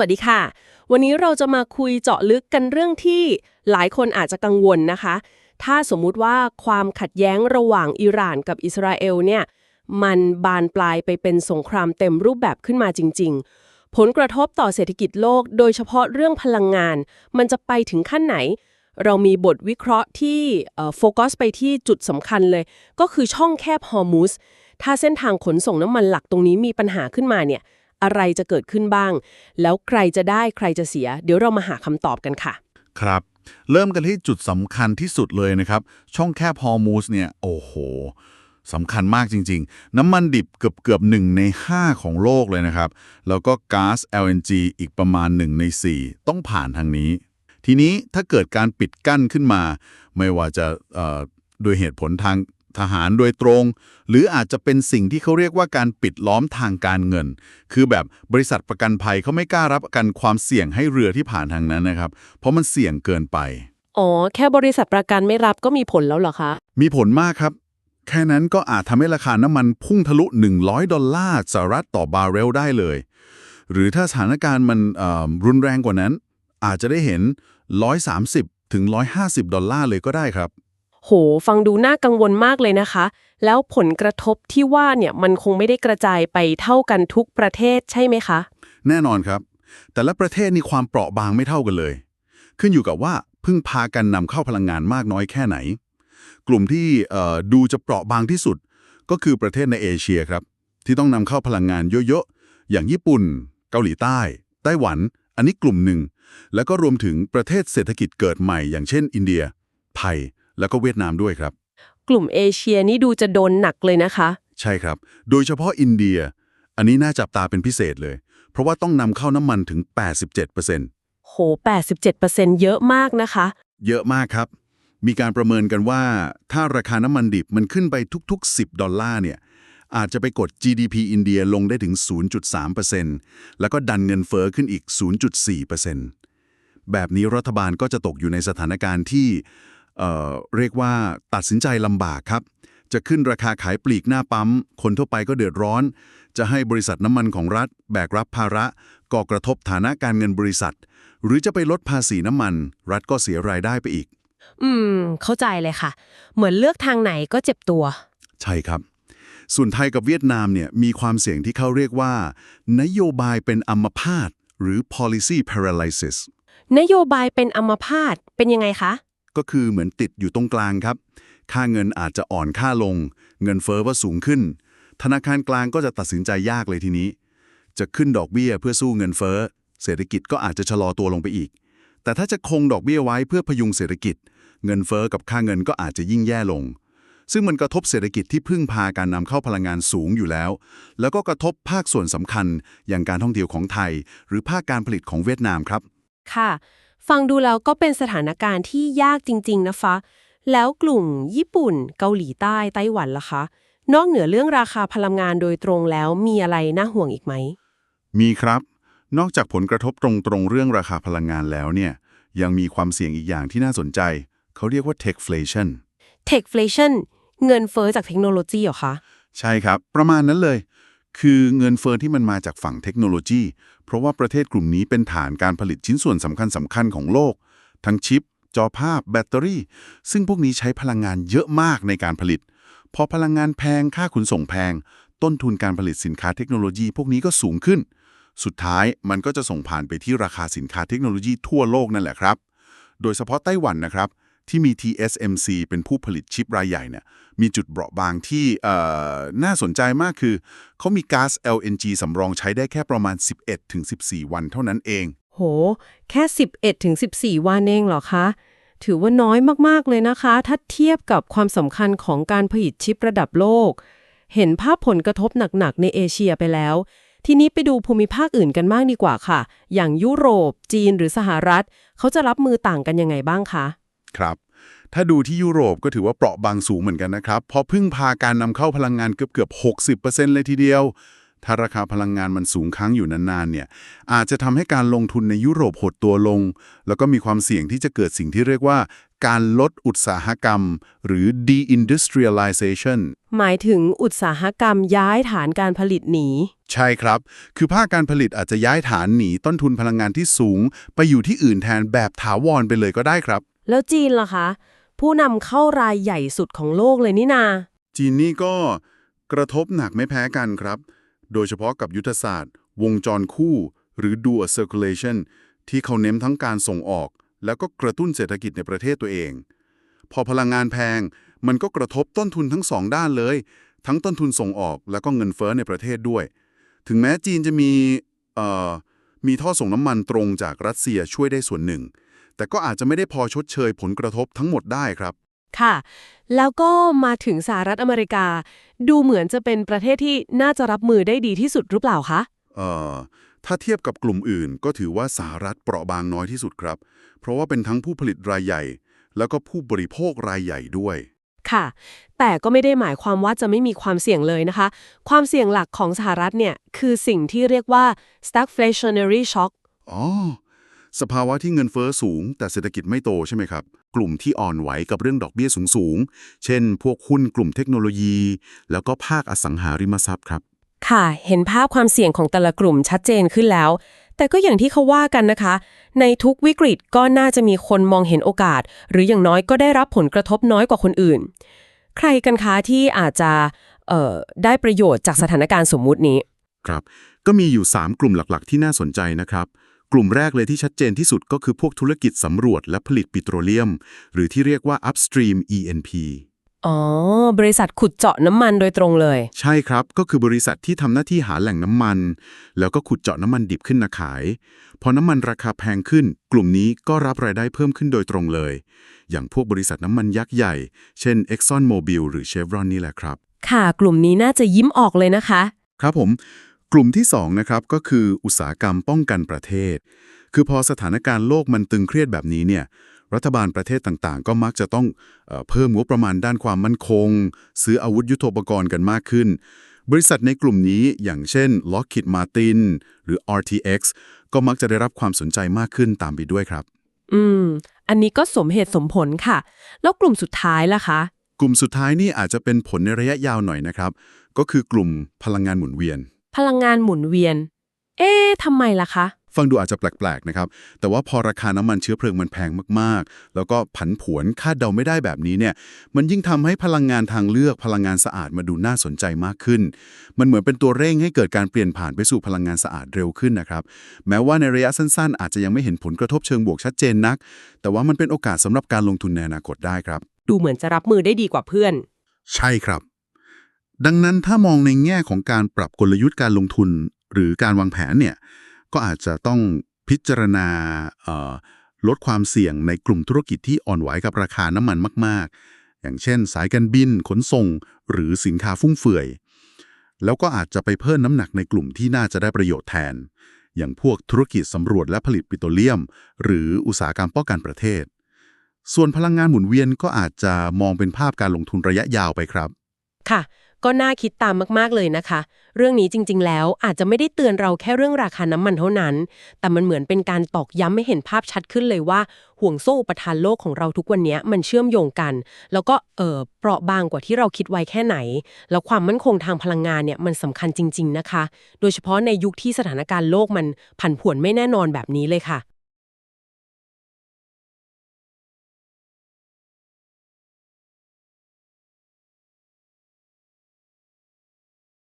วัสดีค่ะ วันนี้เราจะมาคุยเจาะลึกกันเรื่องที่หลายคนอาจจะกังวลนะคะ ถ้าสมมุติว่าความขัดแย้งระหว่างอิหร่านกับอิสราเอลเนี่ยมันบานปลายไปเป็นสงครามเต็มรูปแบบขึ้นมาจริง ๆ ผลกระทบต่อเศรษฐกิจโลก โดยเฉพาะเรื่องพลังงาน มันจะไปถึงขั้นไหน เรามีบทวิเคราะห์ที่โฟกัสไปที่จุดสำคัญเลย ก็คือช่องแคบฮอร์มุสถ้าเส้นทางขนส่งน้ำมันหลักตรงนี้มีปัญหาขึ้นมาเนี่ย อะไรจะเกิดขึ้นบ้าง แล้วใครจะได้ใครจะเสีย เดี๋ยวเรามาหาคำตอบกันค่ะ ครับ เริ่มกันที่จุดสำคัญที่สุดเลยนะครับ ช่องแคบฮอร์มูสเนี่ยโอ้โหสำคัญมากจริง ๆ น้ำมันดิบเกือบเกือบหนึ่งใน 5 ของโลกเลยนะครับ แล้วก็ก๊าซ LNG อีกประมาณ 1 ใน 4 ต้องผ่านทางนี้ ทีนี้ถ้าเกิดการปิดกั้นขึ้นมา ไม่ว่าจะเอ่อโดยเหตุผลทาง ทหารโดยตรง หรืออาจจะเป็นสิ่งที่เขาเรียกว่าการปิดล้อมทางการเงิน คือแบบบริษัทประกันภัยเขาไม่กล้ารับประกันความเสี่ยงให้เรือที่ผ่านทางนั้นนะครับ เพราะมันเสี่ยงเกินไป อ๋อ แค่บริษัทประกันไม่รับก็มีผลแล้วเหรอคะ มีผลมากครับ แค่นั้นก็อาจทำให้ราคาน้ำมันพุ่งทะลุ 100 ดอลลาร์สหรัฐต่อบาร์เรลได้เลย หรือถ้าสถานการณ์มันเอ่อรุนแรงกว่านั้น อาจจะได้เห็น 130 ถึง 150 ดอลลาร์เลยก็ได้ครับ โห ฟังดูน่ากังวลมากเลยนะคะ แล้วผลกระทบที่ว่าเนี่ยมันคงไม่ได้กระจายไปเท่ากันทุกประเทศใช่ไหมคะ แน่นอนครับ แต่ละประเทศนี่ความเปราะบางไม่เท่ากันเลย ขึ้นอยู่กับว่าพึ่งพากันนำเข้าพลังงานมากน้อยแค่ไหน กลุ่มที่ดูจะเปราะบางที่สุด ก็คือประเทศในเอเชียครับ ที่ต้องนำเข้าพลังงานเยอะๆอย่างญี่ปุ่น เกาหลีใต้ ไต้หวัน อันนี้กลุ่มหนึ่งแล้วก็รวมถึงประเทศเศรษฐกิจเกิดใหม่ อย่างเช่น อินเดีย ไทย แล้วก็เวียดนามด้วยครับ กลุ่มเอเชียนี่ดูจะโดนหนักเลยนะคะ ใช่ครับ โดยเฉพาะอินเดีย อันนี้น่าจับตาเป็นพิเศษเลย เพราะว่าต้องนำเข้าน้ำมันถึง 87%โห 87%เยอะมากนะคะ เยอะมากครับ มีการประเมินกันว่า ถ้าราคาน้ำมันดิบมันขึ้นไปทุก ๆ 10 ดอลลาร์เนี่ยอาจจะไปกด GDP อินเดียลงได้ถึง 0.3%แล้วก็ดันเงินเฟอ้อขึ้นอีก 0.4%แบบนี้รัฐบาลก็จะตกอยู่ในสถานการณ์ที่ เอ่อเรียกว่าตัดสินใจลำบากครับ จะขึ้นราคาขายปลีกหน้าปั๊ม คนทั่วไปก็เดือดร้อน จะให้บริษัทน้ำมันของรัฐ แบกรับภาระก่อกระทบฐานะการเงินบริษัท หรือจะไปลดภาษีน้ำมัน รัฐก็เสียรายได้ไปอีก อืม เข้าใจเลยค่ะ เหมือนเลือกทางไหนก็เจ็บตัว ใช่ครับส่วนไทยกับเวียดนามเนี่ยมีความเสี่ยงที่เขาเรียกว่า นโยบายเป็นอัมพาตหรือ policy paralysis นโยบายเป็นอัมพาตเป็นยังไงคะ ก็คือเหมือนติดอยู่ตรงกลางครับ ค่าเงินอาจจะอ่อนค่าลง เงินเฟอ้อว่าสูงขึ้น ธนาคารกลางก็จะตัดสินใจยากเลยทีนี้ จะขึ้นดอกเบี้ยเพื่อสู้เงินเฟอ้อ เศรษฐกิจก็อาจจะชะลอตัวลงไปอีก แต่ถ้าจะคงดอกเบี้ยไว้เพื่อพยุงเศรษฐกิจ เงินเฟอ้อกับค่าเงินก็อาจจะยิ่งแย่ลง ซึ่งมันกระทบเศรษฐกิจที่พึ่งพาการนำเข้าพลังงานสูงอยู่แล้ว แล้วก็กระทบภาคส่วนสำคัญ อย่างการท่องเที่ยวของไทย หรือภาคการผลิตของเวียดนามครับ ค่ะ ฟังดูแล้วก็เป็นสถานการณ์ที่ยากจริง ๆ นะคะ แล้วกลุ่มญี่ปุ่น เกาหลีใต้ไต้หวันล่ะคะ นอกเหนือเรื่องราคาพลังงานโดยตรงแล้วมีอะไรน่าห่วงอีกไหม มีครับ นอกจากผลกระทบตรงๆเรื่องราคาพลังงานแล้วเนี่ย ยังมีความเสี่ยงอีกอย่างที่น่าสนใจ เขาเรียกว่า techflation techflation เงินเฟอ้อจากเทคโนโลยีเหรอคะ ใช่ครับ ประมาณนั้นเลย คือเงินเฟ้อที่มันมาจากฝั่งเทคโนโลยี เพราะว่าประเทศกลุ่มนี้เป็นฐานการผลิตชิ้นส่วนสำคัญสำคัญของโลก ทั้งชิป จอภาพ แบตเตอรี่ ซึ่งพวกนี้ใช้พลังงานเยอะมากในการผลิต พอพลังงานแพงค่าขนส่งแพง ต้นทุนการผลิตสินค้าเทคโนโลยี พวกนี้ก็สูงขึ้น สุดท้ายมันก็จะส่งผ่านไปที่ราคาสินค้าเทคโนโลยีทั่วโลกนั่นแหละครับ โดยเฉพาะไต้หวันนะครับ ที่มี TSMC เป็นผู้ผลิตชิปรายใหญ่เนี่ยมีจุดเปราะบางที่น่าสนใจมากคือ เขามีก๊าซ LNG สำรองใช้ได้แค่ประมาณ 11-14 วันเท่านั้นเอง โห แค่ 11-14 วันเองเหรอคะ ถือว่าน้อยมาก ๆ เลยนะคะ ถ้าเทียบกับความสำคัญของการผลิตชิประดับโลก เห็นภาพผลกระทบหนัก ๆ ในเอเชียไปแล้วทีนี้ไปดูภูมิภาคอื่นกันบ้างดีกว่าค่ะ อย่างยุโรป จีนหรือสหรัฐ เขาจะรับมือต่างกันยังไงบ้างคะ ครับ ถ้าดูที่ยุโรปก็ถือว่าเปราะบางสูงเหมือนกันนะครับ เพราะพึ่งพาการนำเข้าพลังงานเกือบเกือบๆ60%เลยทีเดียว ถ้าราคาพลังงานมันสูงค้างอยู่นานๆเนี่ย อาจจะทำให้การลงทุนในยุโรปหดตัวลง แล้วก็มีความเสี่ยงที่จะเกิดสิ่งที่เรียกว่า การลดอุตสาหกรรม หรือ deindustrialization หมายถึงอุตสาหกรรมย้ายฐานการผลิตหนี ใช่ครับ คือภาคการผลิตอาจจะย้ายฐานหนีต้นทุนพลังงานที่สูง ไปอยู่ที่อื่นแทนแบบถาวรไปเลยก็ได้ครับ แล้วจีนล่ะคะ ผู้นำเข้ารายใหญ่สุดของโลกเลยนี่นา จีนนี่ก็กระทบหนักไม่แพ้กันครับ โดยเฉพาะกับยุทธศาสตร์ วงจรคู่ หรือ dual circulation ที่เขาเน้นทั้งการส่งออก แล้วก็กระตุ้นเศรษฐกิจในประเทศตัวเอง พอพลังงานแพง มันก็กระทบต้นทุนทั้งสองด้านเลย ทั้งต้นทุนส่งออกแล้วก็เงินเฟ้อในประเทศด้วย ถึงแม้จีนจะมีเอ่อมีท่อส่งน้ำมันตรงจากรัสเซียช่วยได้ส่วนหนึ่ง แต่ก็อาจจะไม่ได้พอชดเชยผลกระทบทั้งหมดได้ครับ ค่ะ แล้วก็มาถึงสหรัฐอเมริกา ดูเหมือนจะเป็นประเทศที่น่าจะรับมือได้ดีที่สุดหรือเปล่าคะเอ่อถ้าเทียบกับกลุ่มอื่น ก็ถือว่าสหรัฐเปราะบางน้อยที่สุดครับ เพราะว่าเป็นทั้งผู้ผลิตรายใหญ่ แล้วก็ผู้บริโภครายใหญ่ด้วย ค่ะ แต่ก็ไม่ได้หมายความว่าจะไม่มีความเสี่ยงเลยนะคะ ความเสี่ยงหลักของสหรัฐเนี่ย คือสิ่งที่เรียกว่า stagflationary shock อ๋อ สภาวะที่เงินเฟ้อสูง แต่เศรษฐกิจไม่โตใช่ไหมครับ กลุ่มที่อ่อนไหวกับเรื่องดอกเบี้ยสูงๆ เช่น พวกหุ้นกลุ่มเทคโนโลยี แล้วก็ภาคอสังหาริมทรัพย์ครับ ค่ะ เห็นภาพความเสี่ยงของแต่ละกลุ่มชัดเจนขึ้นแล้ว แต่ก็อย่างที่เขาว่ากันนะคะ ในทุกวิกฤตก็น่าจะมีคนมองเห็นโอกาส หรืออย่างน้อยก็ได้รับผลกระทบน้อยกว่าคนอื่น ใครกันคะที่อาจจะเอ่อได้ประโยชน์จากสถานการณ์สมมุตินี้ ครับ ก็มีอยู่ 3 กลุ่มหลักๆ ที่น่าสนใจนะครับ กลุ่มแรกเลยที่ชัดเจนที่สุดก็คือพวกธุรกิจสำรวจและผลิตปิโตรเลียม หรือที่เรียกว่า upstream E&P อ๋อ บริษัทขุดเจาะน้ำมันโดยตรงเลย ใช่ครับ ก็คือบริษัทที่ทำหน้าที่หาแหล่งน้ำมัน แล้วก็ขุดเจาะน้ำมันดิบขึ้นมาขาย พอน้ำมันราคาแพงขึ้น กลุ่มนี้ก็รับรายได้เพิ่มขึ้นโดยตรงเลย อย่างพวกบริษัทน้ำมันยักษ์ใหญ่ เช่น Exxon Mobil หรือ Chevron นี่แหละครับ ค่ะ กลุ่มนี้น่าจะยิ้มออกเลยนะคะ ครับผม กลุ่มที่2นะครับก็คืออุตสาหกรรมป้องกันประเทศ คือพอสถานการณ์โลกมันตึงเครียดแบบนี้เนี่ยรัฐบาลประเทศต่างๆ ก็มักจะต้องเออเพิ่มงบประมาณด้านความมั่นคง ซื้ออาวุธยุโทโธปกรณ์กันมากขึ้น บริษัทในกลุ่มนี้อย่างเช่น Lockheed Martin หรือ RTX ก็มักจะได้รับความสนใจมากขึ้นตามไปด้วยครับ อืม อันนี้ก็สมเหตุสมผลค่ะ แล้วกลุ่มสุดท้ายล่ะคะ กลุ่มสุดท้ายนี่อาจจะเป็นผลในระยะยาวหน่อยนะครับ ก็คือกลุ่มพลังงานหมุนเวียน พลังงานหมุนเวียน เอ๊ะทำไมล่ะคะ ฟังดูอาจจะแปลกๆนะครับ แต่ว่าพอราคาน้ำมันเชื้อเพลิงมันแพงมากๆ แล้วก็ผันผวนคาดเดาไม่ได้แบบนี้เนี่ย มันยิ่งทำให้พลังงานทางเลือกพลังงานสะอาดมาดูน่าสนใจมากขึ้น มันเหมือนเป็นตัวเร่งให้เกิดการเปลี่ยนผ่านไปสู่พลังงานสะอาดเร็วขึ้นนะครับ แม้ว่าในระยะสั้นๆ อาจจะยังไม่เห็นผลกระทบเชิงบวกชัดเจนนัก แต่ว่ามันเป็นโอกาสสำหรับการลงทุนในอนาคตได้ครับ ดูเหมือนจะรับมือได้ดีกว่าเพื่อน ใช่ครับ ดังนั้นถ้ามองในแง่ของการปรับกลยุทธ์การลงทุนหรือการวางแผนเนี่ยก็อาจจะต้องพิจารณาลดความเสี่ยงในกลุ่มธุรกิจที่อ่อนไหวกับราคาน้ำมันมาก ๆ อย่างเช่น สายการบิน ขนส่ง หรือสินค้าฟุ่มเฟือย แล้วก็อาจจะไปเพิ่มน้ำหนักในกลุ่มที่น่าจะได้ประโยชน์แทน อย่างพวกธุรกิจสำรวจและผลิตปิโตรเลียม หรืออุตสาหกรรมป้องกันประเทศ ส่วนพลังงานหมุนเวียนก็อาจจะมองเป็นภาพการลงทุนระยะยาวไปครับ ค่ะ ก็น่าคิดตามมากๆเลยนะคะ เรื่องนี้จริง ๆ แล้วอาจจะไม่ได้เตือนเราแค่เรื่องราคาน้ำมันเท่านั้น แต่มันเหมือนเป็นการตอกย้ำให้เห็นภาพชัดขึ้นเลยว่าห่วงโซ่อุปทานโลกของเราทุกวันนี้มันเชื่อมโยงกัน แล้วก็เออเปราะบางกว่าที่เราคิดไว้แค่ไหน แล้วความมั่นคงทางพลังงานเนี่ยมันสำคัญจริง ๆ นะคะ โดยเฉพาะในยุคที่สถานการณ์โลกมันผันผวนไม่แน่นอนแบบนี้เลยค่ะ